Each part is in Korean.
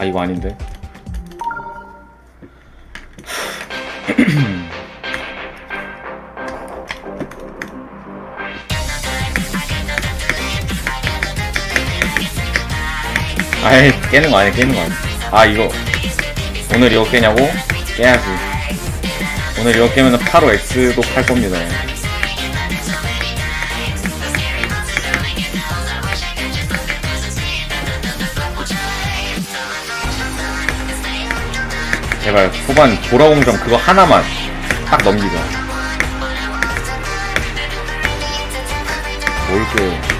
아 이거 아닌데? 아이 깨는 거 아니야 깨는 거 아니야. 아 이거. 오늘 이거 깨냐고? 깨야지. 오늘 이거 깨면 바로 X도 팔 겁니다 제발 후반 돌아공점 그거 하나만 딱 넘기자. 뭘깨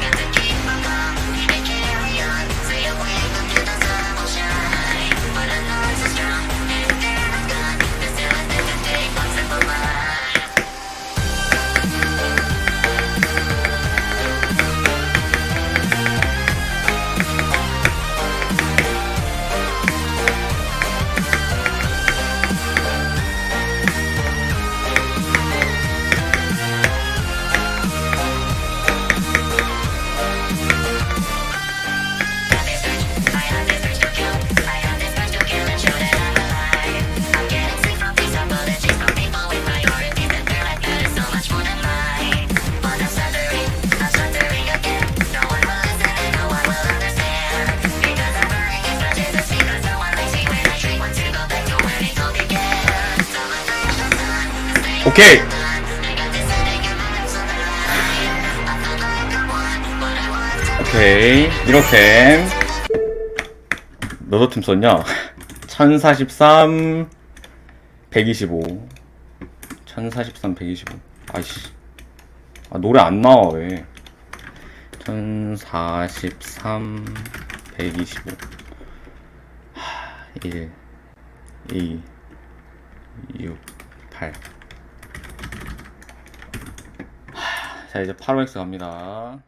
오케이. 오케이. 이렇게 너도 팀 썼냐? 1043 125 1043 125 아이씨. 아 노래 안 나와 왜? 1043 125 하, 1 2 6 8 자 이제 8OX 갑니다